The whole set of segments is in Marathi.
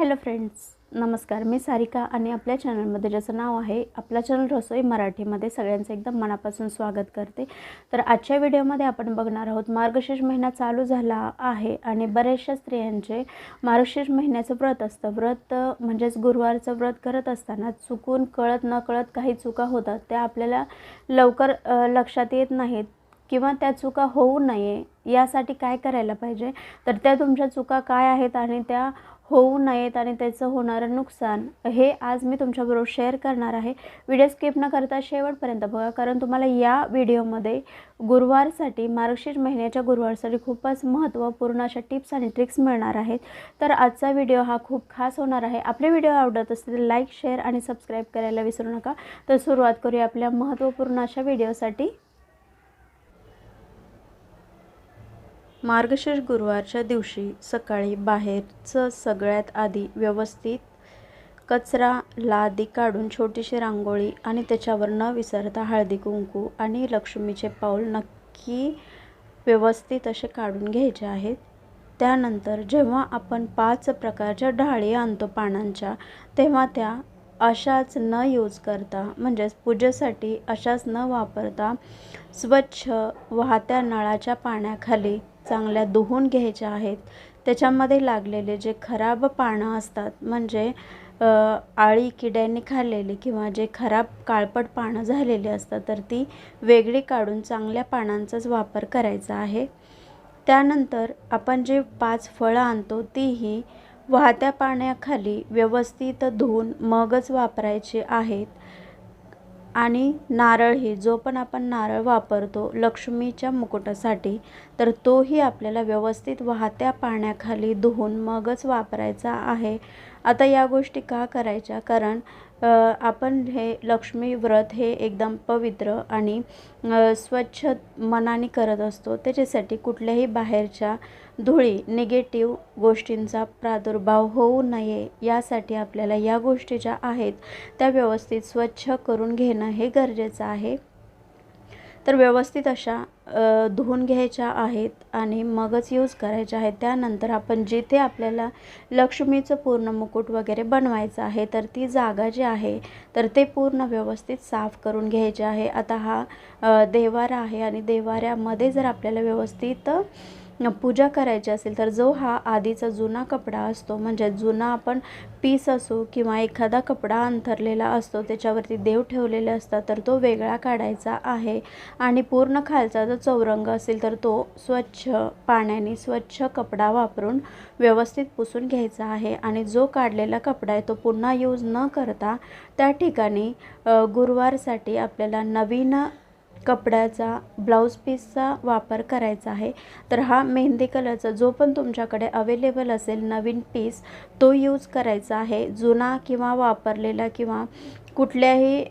हॅलो फ्रेंड्स नमस्कार. मी सारिका आणि आपल्या चॅनलमध्ये ज्याचं नाव आहे आपला चॅनल रसोई मराठीमध्ये सगळ्यांचं एकदम मनापासून स्वागत करते. तर आजच्या व्हिडिओमध्ये आपण बघणार आहोत मार्गशीर्ष महिना चालू झाला आहे आणि बऱ्याचशा स्त्रियांचे मार्गशीर्ष महिन्याचं व्रत असतं. व्रत म्हणजेच गुरुवारचं व्रत करत असताना चुकून कळत न कळत काही चुका होतात त्या आपल्याला लवकर लक्षात येत नाहीत किंवा त्या चुका होऊ नये यासाठी काय करायला पाहिजे? तर त्या तुमच्या चुका काय आहेत आणि त्या होऊ नयेत आणि त्याचं होणारं नुकसान हे आज मी तुमच्याबरोबर शेअर करणार आहे. व्हिडिओ स्किप न करता शेवटपर्यंत बघा कारण तुम्हाला या व्हिडिओमध्ये गुरुवारसाठी मार्गशीर्ष महिन्याच्या गुरुवारसाठी खूपच महत्त्वपूर्ण अशा टिप्स आणि ट्रिक्स मिळणार आहेत. तर आजचा व्हिडिओ हा खूप खास होणार आहे. आपले व्हिडिओ आवडत असतील तर लाईक शेअर आणि सबस्क्राईब करायला विसरू नका. तर सुरुवात करूया आपल्या महत्त्वपूर्ण अशा व्हिडिओसाठी मार्गशीर्ष गुरुवारच्या दिवशी सकाळी बाहेरचं सगळ्यात आधी व्यवस्थित कचरा लादी काढून छोटीशी रांगोळी आणि त्याच्यावर न विसरता हळदी कुंकू आणि लक्ष्मीचे पाऊल नक्की व्यवस्थित असे काढून घ्यायचे आहेत. त्यानंतर जेव्हा आपण पाच प्रकारच्या ढाळी आणतो पानांच्या तेव्हा त्या अशाच न यूज करता म्हणजेच पूजेसाठी अशाच न वापरता स्वच्छ वाहत्या नळाच्या पाण्याखाली चांगल्या धुवून घ्यायच्या आहेत. त्याच्यामध्ये लागलेले जे खराब पानं असतात म्हणजे आळी किड्यांनी खाल्लेली किंवा जे खराब काळपट पानं झालेली असतात तर ती वेगळी काढून चांगल्या पानांचाच वापर करायचा आहे. त्यानंतर आपण जे पाच फळं आणतो तीही वाहत्या पाण्याखाली व्यवस्थित धुवून मगच वापरायचे आहेत. आणि नारळही जो पण आपण नारळ वापरतो लक्ष्मीच्या मुकुटासाठी तर तोही आपल्याला व्यवस्थित वाहत्या पाण्याखाली धुवून मगच वापरायचा आहे. आता या गोष्टी का करायच्या? कारण आपण हे लक्ष्मी व्रत हे एकदम पवित्र आणि स्वच्छ मनाने करत असतो. त्याच्यासाठी कुठल्याही बाहेरच्या धुळी निगेटिव्ह गोष्टींचा प्रादुर्भाव होऊ नये. यासाठी आपल्याला या गोष्टी ज्या आहेत त्या व्यवस्थित स्वच्छ करून घेणं हे गरजेचं आहे. तर व्यवस्थित अशा धुवून घ्यायच्या आहेत आणि मगच यूज करायच्या आहेत. त्यानंतर आपण जिथे आपल्याला लक्ष्मीचं पूर्ण मुकुट वगैरे बनवायचं आहे तर ती जागा जी आहे तर ते पूर्ण व्यवस्थित साफ करून घ्यायचे आहे. आता हा देवारा आहे आणि देवाऱ्यामध्ये जर आपल्याला व्यवस्थित पूजा करायची असेल तर जो हा आधीचा जुना कपडा असतो म्हणजे जुना आपण पीस असो किंवा एखादा कपडा अंथरलेला असतो त्याच्यावरती देव ठेवलेले असतात तर तो वेगळा काढायचा आहे. आणि पूर्ण खालचा जो चौरंग असेल तर तो स्वच्छ पाण्याने स्वच्छ कपडा वापरून व्यवस्थित पुसून घ्यायचा आहे. आणि जो काढलेला कपडा आहे तो पुन्हा यूज न करता त्या ठिकाणी गुरुवारसाठी आपल्याला नवीन कपड्याचा ब्लाऊज पीसचा वापर करायचा आहे. तर हा मेहंदी कलरचा जो पण तुमच्याकडे अवेलेबल असेल नवीन पीस तो यूज करायचा आहे. जुना किंवा वापरलेला किंवा कुठल्याही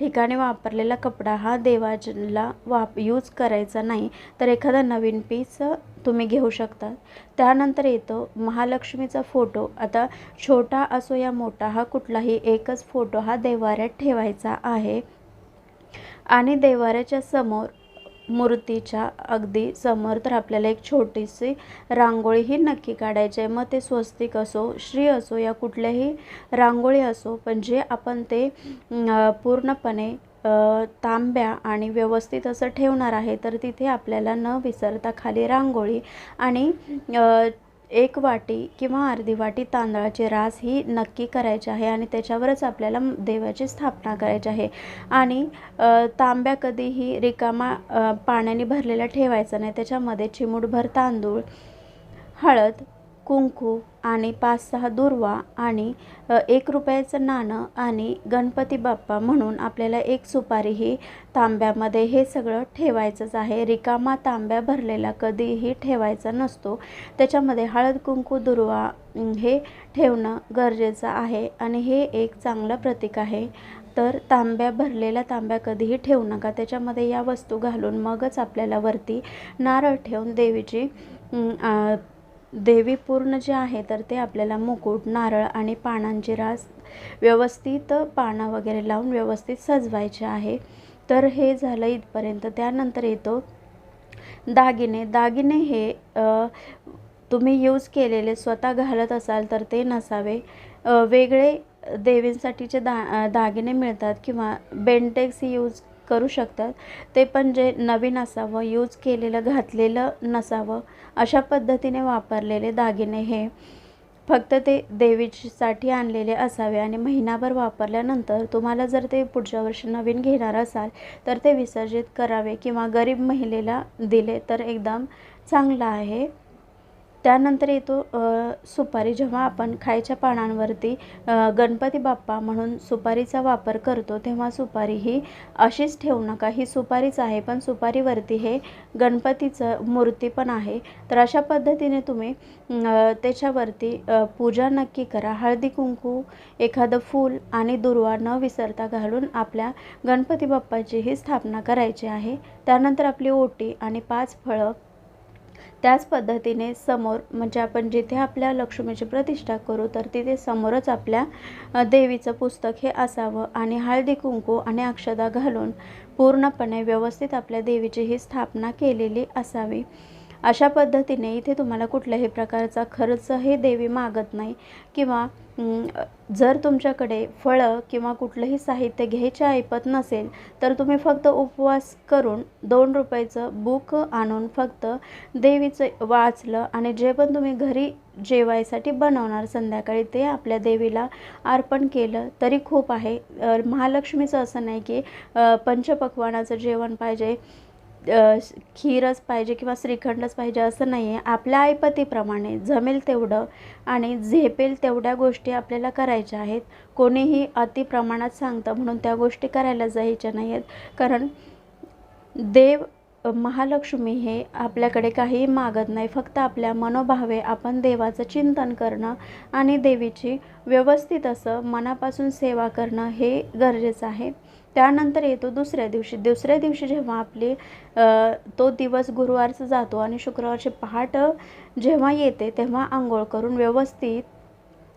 ठिकाणी वापरलेला कपडा हा देवाला वाप यूज करायचा नाही. तर एखादा नवीन पीस तुम्ही घेऊ शकता. त्यानंतर येतो महालक्ष्मीचा फोटो आता छोटा असो या मोठा हा कुठलाही एकच फोटो हा देवाऱ्यात ठेवायचा आहे. आणि देवाऱ्याच्या समोर मूर्तीच्या अगदी समोर तर आपल्याला एक छोटीशी रांगोळी ही नक्की काढायची आहे. मग ते स्वस्तिक असो श्री असो या कुठल्याही रांगोळी असो पण जे आपण ते पूर्णपणे तांब्या आणि व्यवस्थित असं ठेवणार आहे तर तिथे आपल्याला न विसरता खाली रांगोळी आणि एक वाटी किंवा अर्धी वाटी तांदळाची रास ही नक्की करायची आहे आणि त्याच्यावरच आपल्याला देवाची स्थापना करायची आहे. आणि तांब्या कधीही रिकामा पाण्याने भरलेला ठेवायचा नाही. त्याच्यामध्ये चिमूटभर तांदूळ हळद कुंकू आणि पाच सहा दुर्वा आणि एक रुपयाचं नाणं आणि गणपती बाप्पा म्हणून आपल्याला एक सुपारी ही तांब्यामध्ये हे सगळं ठेवायचंच आहे. रिकामा तांब्या भरलेला कधीही ठेवायचा नसतो. त्याच्यामध्ये हळद कुंकू दुर्वा हे ठेवणं गरजेचं आहे आणि हे एक चांगलं प्रतीक आहे. तर तांब्या भरलेल्या तांब्या कधीही ठेवू नका. त्याच्यामध्ये या वस्तू घालून मगच आपल्याला वरती नारळ ठेवून देवीची देवीपूर्ण देवी पूर्ण जे आहे तर ते आपल्याला मुकुट नारळ आणि पानांची रास व्यवस्थित पानं वगैरे लावून व्यवस्थित सजवायचे आहे. तर हे झालं इथपर्यंत. त्यानंतर येतो दागिने. दागिने हे तुम्ही यूज केलेले स्वतः घालत असाल तर ते नसावे. वेगळे देवींसाठीचे दा दागिने मिळतात किंवा बेंटेक्स यूज करू शकतात. ते पण जे नवीन असावं यूज केलेलं घातलेलं नसावं अशा पद्धतीने वापरलेले दागिने हे फक्त ते देवीसाठी आणलेले असावे आणि महिनाभर वापरल्यानंतर तुम्हाला जर ते पुढच्या वर्षी नवीन घेणार असाल तर ते विसर्जित करावे किंवा गरीब महिलेला दिले तर एकदम चांगलं आहे. त्यानंतर येतो सुपारी. जेव्हा आपण खायच्या पानांवरती गणपती बाप्पा म्हणून सुपारीचा वापर करतो तेव्हा सुपारी ही अशीच ठेवू नका. ही सुपारीच आहे पण सुपारीवरती हे गणपतीचं मूर्ती पण आहे. तर अशा पद्धतीने तुम्ही त्याच्यावरती पूजा नक्की करा. हळदी कुंकू एखादं फूल आणि दुर्वा न विसरता घालून आपल्या गणपती बाप्पाची ही स्थापना करायची आहे. त्यानंतर आपली ओटी आणि पाच फळं त्याच पद्धतीने समोर म्हणजे आपण जिथे आपल्या लक्ष्मीची प्रतिष्ठा करू तर तिथे समोरच आपल्या देवीचं पुस्तक हे असावं आणि हळदी कुंकू आणि अक्षदा घालून पूर्णपणे व्यवस्थित आपल्या देवीची ही स्थापना केलेली असावी. अशा पद्धतीने इथे तुम्हाला कुठल्याही प्रकारचा खर्च हे देवी मागत नाही. किंवा जर तुमच्याकडे फळं किंवा कुठलंही साहित्य घ्यायचे ऐपत नसेल तर तुम्ही फक्त उपवास करून दोन रुपयाचं बुक आणून फक्त देवीचं वाचलं आणि जे पण तुम्ही घरी जेवायसाठी बनवणार संध्याकाळी ते आपल्या देवीला अर्पण केलं तरी खूप आहे. महालक्ष्मीचं असं नाही की पंचपक्वानाचं जेवण पाहिजे. खीरच पाहिजे किंवा श्रीखंडच पाहिजे असं नाही आहे आपल्या ऐपतीप्रमाणे जमेल तेवढं आणि झेपेल तेवढ्या गोष्टी आपल्याला करायच्या आहेत. कोणीही अति प्रमाणात सांगतं म्हणून त्या गोष्टी करायला जायच्या नाही आहेत कारण देव महालक्ष्मी हे आपल्याकडे काही मागत नाही. फक्त आपल्या मनोभावे आपण देवाचं चिंतन करणं आणि देवीची व्यवस्थित असं मनापासून सेवा करणं हे गरजेचं आहे. त्यानंतर येतो दुसऱ्या दिवशी. दुसऱ्या दिवशी जेव्हा आपली तो दिवस गुरुवारचा जातो आणि शुक्रवारची पहाट जेव्हा येते तेव्हा आंघोळ करून व्यवस्थित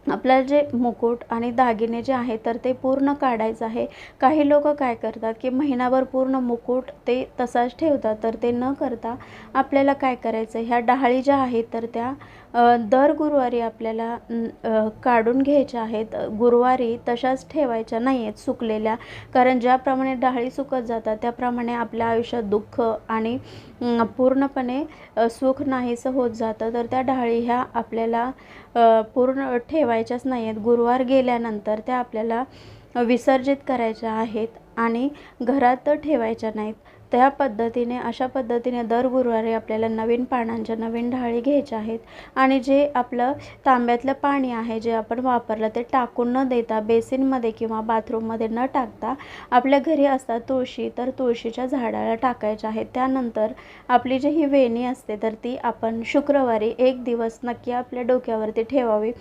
आपल्याला जे मुकुट आणि दागिने जे आहे तर ते पूर्ण काढायचं आहे. काही लोक काय करतात की महिनाभर पूर्ण मुकुट ते तसाच ठेवतात तर ते न करता आपल्याला काय करायचं ह्या डहाळी ज्या आहेत तर त्या दर गुरुवारी आपल्याला काढून घ्यायच्या आहेत. गुरुवारी तशाच ठेवायच्या नाही आहेत सुकलेल्या. कारण ज्याप्रमाणे डाळी सुकत जातात त्याप्रमाणे आपल्या आयुष्यात दुःख आणि पूर्णपणे सुख नाहीसं होत जातं. तर त्या डाळी ह्या आपल्याला पूर्ण ठेवायच्याच नाही आहेत गुरुवार गेल्यानंतर त्या आपल्याला विसर्जित करायच्या आहेत आणि घरात ठेवायच्या नाहीत. त्या पद्धतीने अशा पद्धतीने दर गुरुवारी आपल्याला नवीन पानांच्या नवीन ढाळी घ्यायच्या आहेत. आणि जे आपलं तांब्यातलं पाणी आहे जे आपण वापरलं ते टाकून न देता बेसिनमध्ये किंवा बाथरूममध्ये न टाकता आपल्या घरी असतात तुळशी तर तुळशीच्या झाडाला टाकायच्या आहेत. त्यानंतर आपली जी ही वेणी असते तर ती आपण शुक्रवारी एक दिवस नक्की आपल्या डोक्यावरती ठेवावी.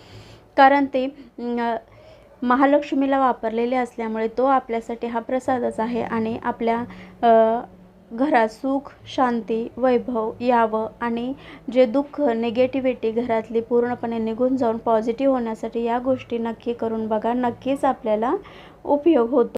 कारण ते महालक्ष्मीला वापरलेले असल्यामुळे तो आपल्यासाठी हा प्रसादच आहे आणि आपल्या घरात सुख शांती वैभव यावं आणि जे दुःख निगेटिव्हिटी घरातली पूर्णपणे निघून जाऊन पॉझिटिव्ह होण्यासाठी या गोष्टी नक्की करून बघा. नक्कीच आपल्याला उपयोग होतो.